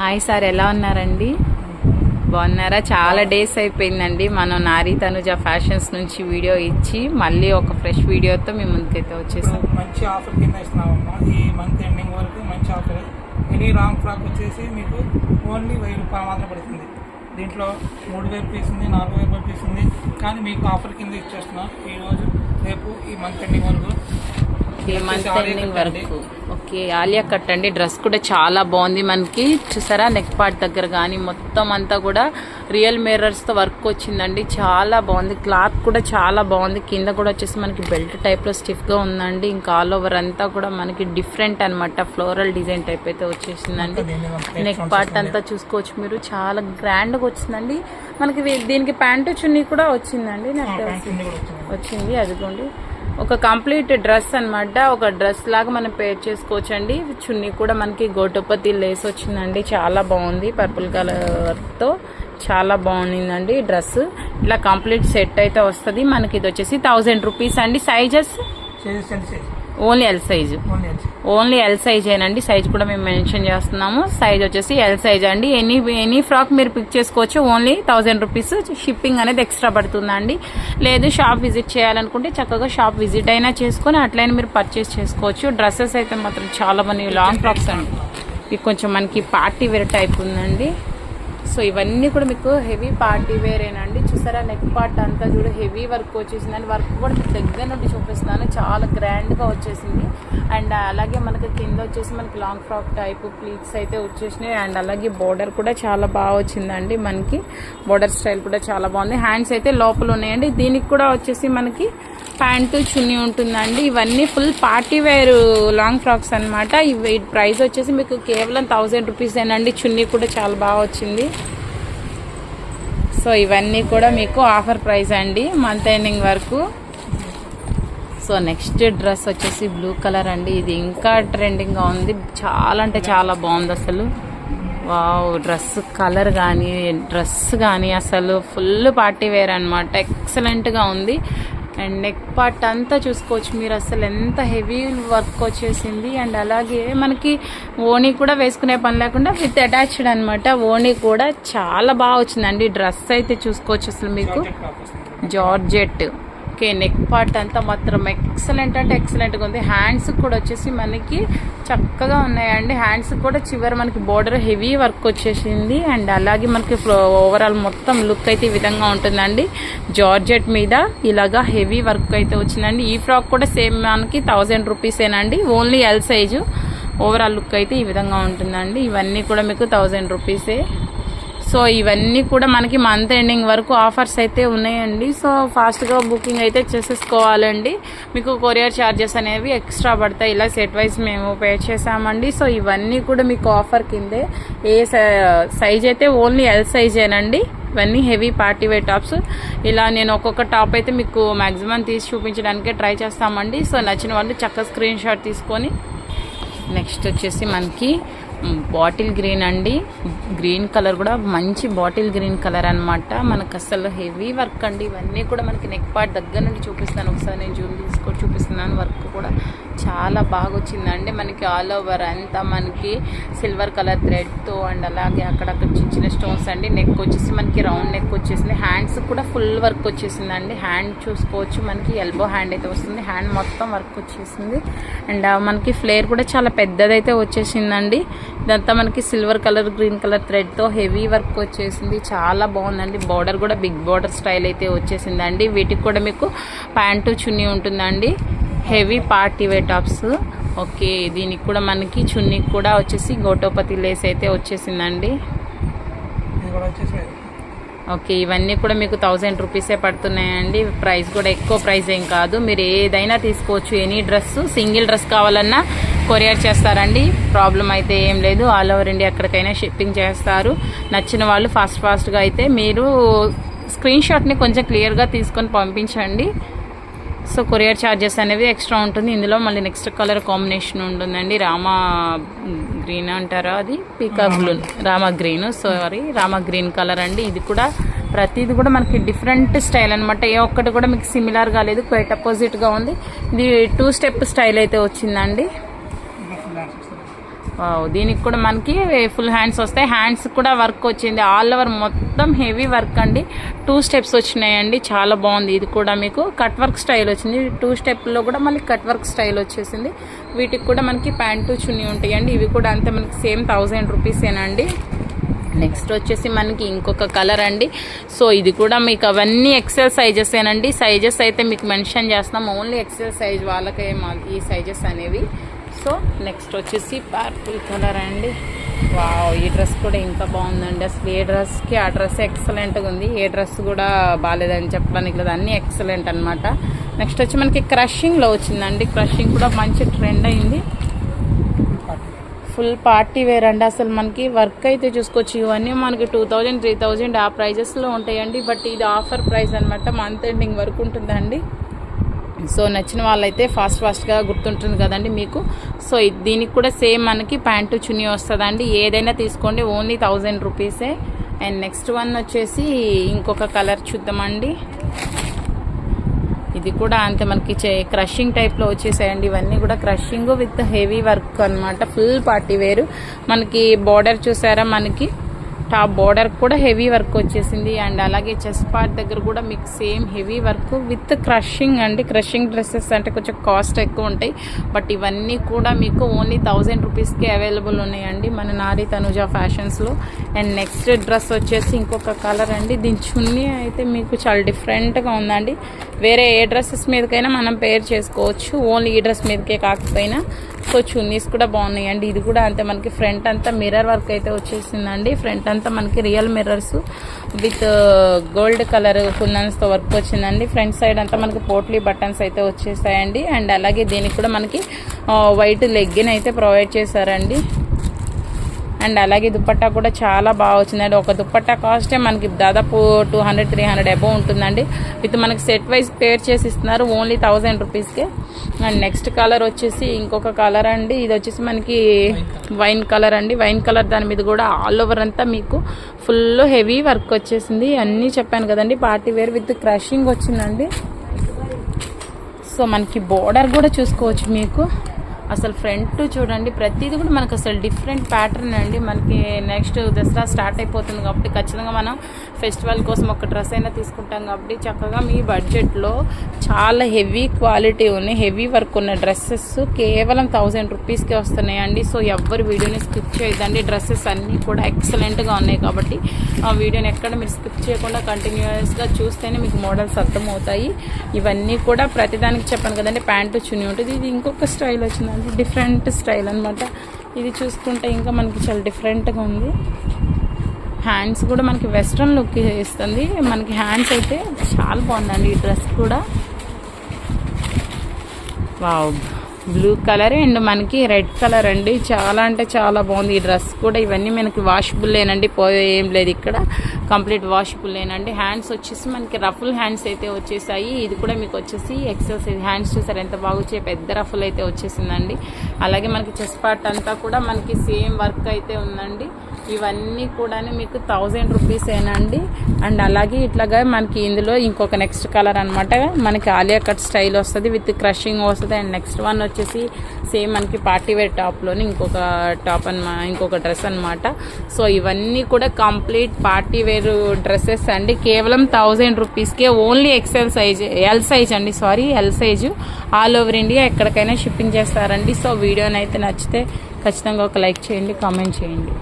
Hi sir ఎలా ఉన్నారండి? బాగున్నారా? చాలా డేస్ అయిపోయిందండి. మనం నారీ తనుజ ఫ్యాషన్స్ నుంచి వీడియో ఇచ్చి మళ్ళీ ఒక ఫ్రెష్ వీడియోతో మీ ముందుకైతే వచ్చేసాం. మంచి ఆఫర్ కింద ఇస్తున్నామమ్మా. ఈ మంత్ ఎండింగ్ వరకు మంచి ఆఫర్. ఎనీ రాంగ్ ఫ్రాక్ వచ్చేసి మీకు ఓన్లీ వెయ్యి రూపాయలు మాత్రం పడుతుంది. దీంట్లో మూడు వేలు పీస్ ఉంది నాలుగు వేలు పీస్ ఉంది. కానీ మీకు ఆఫర్ కింద ఇచ్చేస్తున్నాం. ఈరోజు రేపు ఈ మంత్ ఎండింగ్ వరకు ఈ మంత్ ఎండింగ్ వరకు. ఓకే ఆలియా కట్ అండి డ్రెస్ కూడా చాలా బాగుంది మనకి. చూసారా? నెక్ పార్ట్ దగ్గర కానీ మొత్తం అంతా కూడా రియల్ మిర్రర్స్తో వర్క్ వచ్చిందండి. చాలా బాగుంది. క్లాత్ కూడా చాలా బాగుంది. కింద కూడా వచ్చేసి మనకి బెల్ట్ టైప్లో స్టిఫ్గా ఉందండి. ఇంకా ఆల్ ఓవర్ అంతా కూడా మనకి డిఫరెంట్ అన్నమాట. ఫ్లోరల్ డిజైన్ టైప్ అయితే వచ్చేసిందండి. నెక్ పార్ట్ అంతా చూసుకోవచ్చు మీరు. చాలా గ్రాండ్గా వచ్చిందండి. మనకి దీనికి ప్యాంటు చున్నీ కూడా వచ్చిందండి. నాకు వచ్చింది. అదిగోండి. ఒక కంప్లీట్ డ్రెస్ అన్నమాట. ఒక డ్రెస్ లాగా మనం పేర్ చేసుకోవచ్చు అండి చున్నీ కూడా మనకి గోటుపతి లేస్ వచ్చిందండి. చాలా బాగుంది. పర్పుల్ కలర్తో చాలా బాగుండిందండి డ్రెస్. ఇట్లా కంప్లీట్ సెట్ అయితే వస్తుంది. మనకి ఇది వచ్చేసి థౌజండ్ రూపీస్ అండి. Sizes? Only L size only L size ఏనండి. సైజ్ కూడా మేము మెన్షన్ చేస్తున్నాము. సైజ్ వచ్చేసి ఎల్ సైజ్ అండి. ఎనీ ఎనీ ఫ్రాక్ మీరు పిక్ చేసుకోవచ్చు. ఓన్లీ థౌజండ్ రూపీస్ షిప్పింగ్ అనేది ఎక్స్ట్రా పడుతుందండి. లేదు షాప్ విజిట్ చేయాలనుకుంటే చక్కగా షాప్ విజిట్ అయినా చేసుకొని అట్లయినా మీరు పర్చేస్ చేసుకోవచ్చు. డ్రెస్సెస్ అయితే మాత్రం చాలా మంది లాంగ్ ఫ్రాక్స్ అండి. ఇవి కొంచెం మనకి పార్టీ వేర్ టైప్ ఉందండి. సో ఇవన్నీ కూడా మీకు హెవీ పార్టీ వేరేనండి. చూసారా నెక్ పార్ట్ అంతా చూడు హెవీ వర్క్ వచ్చేసింది వర్క్ కూడా మీకు దగ్గర నుండి చూపిస్తున్నాను. చాలా గ్రాండ్గా వచ్చేసింది. అండ్ అలాగే మనకి కింద వచ్చేసి మనకి లాంగ్ ఫ్రాక్ టైప్ ప్లీట్స్ అయితే వచ్చేసినాయి. అండ్ అలాగే బోర్డర్ కూడా చాలా బాగా వచ్చిందండి మనకి. బోర్డర్ స్టైల్ కూడా చాలా బాగుంది. హ్యాండ్స్ అయితే లోపల ఉన్నాయండి. దీనికి కూడా వచ్చేసి మనకి ప్యాంటు చున్నీ ఉంటుందండి. ఇవన్నీ full party wear long frocks అనమాట ఇవి ప్రైస్ వచ్చేసి మీకు కేవలం థౌజండ్ రూపీస్ ఏనండి. చున్నీ కూడా చాలా బాగా వచ్చింది. సో ఇవన్నీ కూడా మీకు ఆఫర్ ప్రైస్ అండి. మంత్ ఎండింగ్ వరకు. సో నెక్స్ట్ డ్రెస్ వచ్చేసి బ్లూ కలర్ అండి. ఇది ఇంకా ట్రెండింగ్గా ఉంది. చాలా అంటే చాలా బాగుంది అసలు. వావ్ డ్రెస్ కలర్ కానీ డ్రెస్ కానీ అసలు ఫుల్ పార్టీ వేర్ అనమాట ఎక్సలెంట్గా ఉంది. అండ్ నెక్ పార్ట్ అంతా చూసుకోవచ్చు. మీరు అసలు ఎంత హెవీ వర్క్ వచ్చేసింది. అండ్ అలాగే మనకి ఓణి కూడా వేసుకునే పని లేకుండా విత్ అటాచ్డ్ అనమాట ఓణి కూడా చాలా బాగా వచ్చిందండి. డ్రెస్ అయితే చూసుకోవచ్చు అసలు మీకు. జార్జెట్ ఓకే నెక్ పార్ట్ అంతా మాత్రం ఎక్సలెంట్ అంటే ఎక్సలెంట్గా ఉంది. హ్యాండ్స్ కూడా వచ్చేసి మనకి చక్కగా ఉన్నాయండి. హ్యాండ్స్ కూడా చివరి మనకి బోర్డర్ హెవీ వర్క్ వచ్చేసింది. అండ్ అలాగే మనకి ఓవరాల్ మొత్తం లుక్ అయితే ఈ విధంగా ఉంటుందండి. జార్జెట్ మీద ఇలాగా హెవీ వర్క్ అయితే వచ్చిందండి. ఈ ఫ్రాక్ కూడా సేమ్ మనకి thousand రూపీసేనండి only L size overall look అయితే ఈ విధంగా ఉంటుందండి. ఇవన్నీ కూడా మీకు థౌజండ్ రూపీసే సో ఇవన్నీ కూడా మనకి మంత్ ఎండింగ్ వరకు ఆఫర్స్ అయితే ఉన్నాయండి. సో ఫాస్ట్గా బుకింగ్ అయితే చేసేసుకోవాలండి. మీకు కొరియర్ ఛార్జెస్ అనేవి ఎక్స్ట్రా పడతాయి. ఇలా సెట్ వైజ్ మేము పే చేసామండి సో ఇవన్నీ కూడా మీకు ఆఫర్ కిందే. ఏ సైజ్ అయితే ఓన్లీ ఎల్ సైజేనండి ఇవన్నీ హెవీ పార్టీ వేర్ టాప్స్ ఇలా నేను ఒక్కొక్క టాప్ అయితే మీకు మ్యాక్సిమం తీసి చూపించడానికే ట్రై చేస్తామండి. సో నచ్చిన వాళ్ళు చక్కగా స్క్రీన్ షాట్ తీసుకొని నెక్స్ట్ వచ్చేసి మనకి బాటిల్ గ్రీన్ అండి. గ్రీన్ కలర్ కూడా మంచి బాటిల్ గ్రీన్ కలర్ అనమాట మనకు అసలు హెవీ వర్క్ అండి. ఇవన్నీ కూడా మనకి నెక్ పార్ట్ దగ్గర నుండి చూపిస్తాను. ఒకసారి నేను జూమ్ తీసుకొని చూపిస్తున్నాను వర్క్ కూడా. చాలా బాగా వచ్చిందండి మనకి ఆల్ ఓవర్ అంతా మనకి సిల్వర్ కలర్ థ్రెడ్తో అండ్ అలాగే అక్కడక్కడ చిన్న చిన్న స్టోన్స్ అండి. నెక్ వచ్చేసి మనకి రౌండ్ నెక్ వచ్చేసింది. హ్యాండ్స్ కూడా ఫుల్ వర్క్ వచ్చేసిందండి. హ్యాండ్ చూసుకోవచ్చు. మనకి ఎల్బో హ్యాండ్ అయితే వస్తుంది. హ్యాండ్ మొత్తం వర్క్ వచ్చేసింది. అండ్ మనకి ఫ్లేర్ కూడా చాలా పెద్దదైతే వచ్చేసిందండి. ఇదంతా మనకి సిల్వర్ కలర్ గ్రీన్ కలర్ థ్రెడ్తో హెవీ వర్క్ వచ్చేసింది. చాలా బాగుందండి. బార్డర్ కూడా బిగ్ బార్డర్ స్టైల్ అయితే వచ్చేసిందండి. వీటికి కూడా మీకు ప్యాంటు చున్నీ ఉంటుందండి. Heavy party wear tops. Okay దీనికి కూడా మనకి చున్నీకి కూడా వచ్చేసి గోటోపతి లేస్ అయితే వచ్చేసిందండి. ఓకే ఇవన్నీ కూడా మీకు థౌజండ్ రూపీసే పడుతున్నాయండి. ప్రైస్ కూడా ఎక్కువ ప్రైస్ ఏం కాదు. మీరు ఏదైనా తీసుకోవచ్చు ఎనీ డ్రెస్ సింగిల్ డ్రెస్ కావాలన్నా కొరియర్ చేస్తారండి. ప్రాబ్లం అయితే ఏం లేదు. ఆల్ ఓవర్ ఇండియా ఎక్కడికైనా షిప్పింగ్ చేస్తారు. నచ్చిన వాళ్ళు ఫాస్ట్ ఫాస్ట్గా అయితే మీరు స్క్రీన్ షాట్ని కొంచెం క్లియర్గా తీసుకొని పంపించండి. సో కొరియర్ ఛార్జెస్ అనేవి ఎక్స్ట్రా ఉంటుంది. ఇందులో మళ్ళీ నెక్స్ట్ కలర్ కాంబినేషన్ ఉంటుందండి. రామా గ్రీన్ అంటారా అది? Peacock blue. Rama green sorry Rama green colour అండి. ఇది కూడా ప్రతిది కూడా మనకి డిఫరెంట్ స్టైల్ అనమాట ఏ ఒక్కటి కూడా మీకు సిమిలర్గా లేదు క్వైట్ అపోజిట్గా ఉంది. ఇది టూ స్టెప్ స్టైల్ అయితే వచ్చిందండి ఇంకా ఫుల్ హ్యాండ్స్ వస్తుంది వావ్, దీనికి కూడా మనకి ఫుల్ హ్యాండ్స్ వస్తాయి. హ్యాండ్స్ కూడా వర్క్ వచ్చింది. ఆల్ ఓవర్ మొత్తం హెవీ వర్క్ అండి. టూ స్టెప్స్ వచ్చినాయండి. చాలా బాగుంది. ఇది కూడా మీకు కట్ వర్క్ స్టైల్ వచ్చింది. టూ స్టెప్లో కూడా మళ్ళీ కట్ వర్క్ స్టైల్ వచ్చేసింది. వీటికి కూడా మనకి ప్యాంటు చున్నీ ఉంటాయండి. ఇవి కూడా అంతే మనకి సేమ్ థౌజండ్ రూపీసేనండి నెక్స్ట్ వచ్చేసి మనకి ఇంకొక కలర్ అండి. సో ఇది కూడా మీకు అవన్నీ ఎక్సెల్ సైజెస్ ఏనండి సైజెస్ అయితే మీకు మెన్షన్ చేస్తున్నాం. ఓన్లీ ఎక్సెల్ సైజ్ వాళ్ళకే మాకు ఈ సైజెస్ అనేవి. సో నెక్స్ట్ వచ్చేసి పర్పుల్ కలర్ అండి. వావ్ ఈ డ్రెస్ కూడా ఇంత బాగుందండి. అసలు ఏ డ్రెస్కి ఆ డ్రెస్ ఎక్సలెంట్గా ఉంది. ఏ డ్రెస్ కూడా బాగాలేదని చెప్పడానికి లేదు. అన్నీ ఎక్సలెంట్ అనమాట నెక్స్ట్ వచ్చి మనకి క్రషింగ్లో వచ్చిందండి. క్రషింగ్ కూడా మంచి ట్రెండ్ అయింది. ఫుల్ పార్టీ వేర్ అండి. అసలు మనకి వర్క్ అయితే చూసుకోవచ్చు. ఇవన్నీ మనకి టూ థౌజండ్ త్రీ థౌజండ్ ఆ ప్రైజెస్లో ఉంటాయండి. బట్ ఇది ఆఫర్ ప్రైస్ అనమాట మంత్ ఎండింగ్ వరకు ఉంటుందండి. సో నచ్చిన వాళ్ళైతే ఫాస్ట్ ఫాస్ట్గా గుర్తుంటుంది కదండి మీకు. సో దీనికి కూడా సేమ్ మనకి ప్యాంటు చున్నీ వస్తుందండి. ఏదైనా తీసుకోండి ఓన్లీ థౌజండ్ రూపీసే. అండ్ నెక్స్ట్ వన్ వచ్చేసి ఇంకొక కలర్ చూద్దామండి. ఇది కూడా అంతే మనకి క్రషింగ్ టైప్లో వచ్చేసాయండి. ఇవన్నీ కూడా క్రషింగ్ విత్ హెవీ వర్క్ అన్నమాట. Full party wear. మనకి బార్డర్ చూసారా మనకి? టాప్ బోర్డర్ కూడా హెవీ వర్క్ వచ్చేసింది. అండ్ అలాగే చెస్ట్ పార్ట్ దగ్గర కూడా మీకు same heavy work with crushing అండి. క్రషింగ్ డ్రెస్సెస్ అంటే కొంచెం కాస్ట్ ఎక్కువ ఉంటాయి. బట్ ఇవన్నీ కూడా మీకు ఓన్లీ థౌజండ్ రూపీస్కి అవైలబుల్ ఉన్నాయండి మన నారి తనుజా ఫ్యాషన్స్లో. అండ్ నెక్స్ట్ డ్రెస్ వచ్చేసి ఇంకొక కలర్ అండి. దీని చున్నీ అయితే మీకు చాలా డిఫరెంట్గా ఉందండి. వేరే ఏ డ్రెస్సెస్ మీదకైనా మనం పేర్ చేసుకోవచ్చు. ఓన్లీ ఈ డ్రెస్ మీదకే కాకపోయినా. సో చున్నీస్ కూడా బాగున్నాయండి. ఇది కూడా అంతే మనకి ఫ్రంట్ అంతా మిర్రర్ వర్క్ అయితే వచ్చేసిందండి. ఫ్రంట్ అంతా మనకి real mirrors with gold colour కుందన్స్తో work వచ్చిందండి. ఫ్రంట్ సైడ్ అంతా మనకి పోట్లీ బటన్స్ అయితే వచ్చేసాయండి. అండ్ అలాగే దీనికి కూడా మనకి వైట్ లెగ్గిన్ అయితే ప్రొవైడ్ చేశారండి. అండ్ అలాగే దుప్పట్టా కూడా చాలా బాగా వచ్చిందండి ఒక దుప్పట్టా కాస్టే మనకి దాదాపు two hundred three hundred above ఉంటుందండి. విత్ మనకి సెట్ వైజ్ పేర్ చేసి ఇస్తున్నారు ఓన్లీ థౌజండ్ రూపీస్కే. అండ్ నెక్స్ట్ కలర్ వచ్చేసి ఇంకొక కలర్ అండి. ఇది వచ్చేసి మనకి వైన్ కలర్ అండి. వైన్ కలర్ దాని మీద కూడా ఆల్ ఓవర్ అంతా మీకు ఫుల్ హెవీ వర్క్ వచ్చేసింది. అన్నీ చెప్పాను కదండి. పార్టీ వేర్ విత్ క్రషింగ్ వచ్చిందండి. సో మనకి బోర్డర్ కూడా చూసుకోవచ్చు మీకు. అసలు ఫ్రంట్ చూడండి ప్రతిదీ కూడా మనకు అసలు డిఫరెంట్ ప్యాటర్న్ అండి. మనకి నెక్స్ట్ దసరా స్టార్ట్ అయిపోతుంది కాబట్టి ఖచ్చితంగా మనం ఫెస్టివల్ కోసం ఒక డ్రెస్ అయినా తీసుకుంటాం కాబట్టి చక్కగా మీ బడ్జెట్లో చాలా హెవీ క్వాలిటీ ఉన్నాయి. హెవీ వర్క్ ఉన్న డ్రెస్సెస్ కేవలం థౌజండ్ రూపీస్కే వస్తున్నాయండి. సో ఎవరు వీడియోని స్కిప్ చేయొద్దండి. డ్రెస్సెస్ అన్నీ కూడా ఎక్సలెంట్గా ఉన్నాయి కాబట్టి ఆ వీడియోని ఎక్కడ మీరు స్కిప్ చేయకుండా కంటిన్యూస్గా చూస్తేనే మీకు మోడల్స్ అర్థమవుతాయి. ఇవన్నీ కూడా ప్రతిదానికి చెప్పాను కదండి. ప్యాంటు చుని ఉంటుంది. ఇది ఇంకొక స్టైల్ వచ్చిందండి. డిఫరెంట్ స్టైల్ అనమాట ఇది చూసుకుంటే ఇంకా మనకి చాలా డిఫరెంట్గా ఉంది. హ్యాండ్స్ కూడా మనకి వెస్ట్రన్ లుక్ ఇస్తుంది. మనకి హ్యాండ్స్ అయితే చాలా బాగుందండి ఈ డ్రెస్ కూడా. వావ్. బ్లూ కలర్ అండ్ మనకి రెడ్ కలర్ అండి. చాలా అంటే చాలా బాగుంది. ఈ డ్రెస్ కూడా ఇవన్నీ మనకి వాషబుల్లేనండి పోయే ఏం లేదు ఇక్కడ. కంప్లీట్ వాషబుల్లేనండి హ్యాండ్స్ వచ్చేసి మనకి రఫుల్ హ్యాండ్స్ అయితే వచ్చేసాయి. ఇది కూడా మీకు వచ్చేసి ఎక్సర్సైజ్ హ్యాండ్స్ చూసారు? ఎంత బాగా పెద్ద రఫుల్ అయితే వచ్చేసిందండి. అలాగే మనకి చెస్ట్ పార్ట్ అంతా కూడా మనకి సేమ్ వర్క్ అయితే ఉందండి. ఇవన్నీ కూడా మీకు థౌజండ్ రూపీస్ ఏనండి. అండ్ అలాగే ఇట్లాగా మనకి ఇందులో ఇంకొక నెక్స్ట్ కలర్ అనమాట మనకి ఆలియా కట్ స్టైల్ వస్తుంది విత్ క్రషింగ్ వస్తుంది. అండ్ నెక్స్ట్ వన్ వచ్చేసి సేమ్ మనకి పార్టీ వేర్ టాప్లోని ఇంకొక టాప్ అనమా ఇంకొక డ్రెస్ అనమాట సో ఇవన్నీ కూడా కంప్లీట్ పార్టీ వేర్ డ్రెస్సెస్ అండి. కేవలం థౌజండ్ రూపీస్కే only XL size L size అండి sorry L size. All over India ఎక్కడికైనా షిప్పింగ్ చేస్తారండి. సో వీడియోనైతే నచ్చితే ఖచ్చితంగా ఒక లైక్ చేయండి కామెంట్ చేయండి.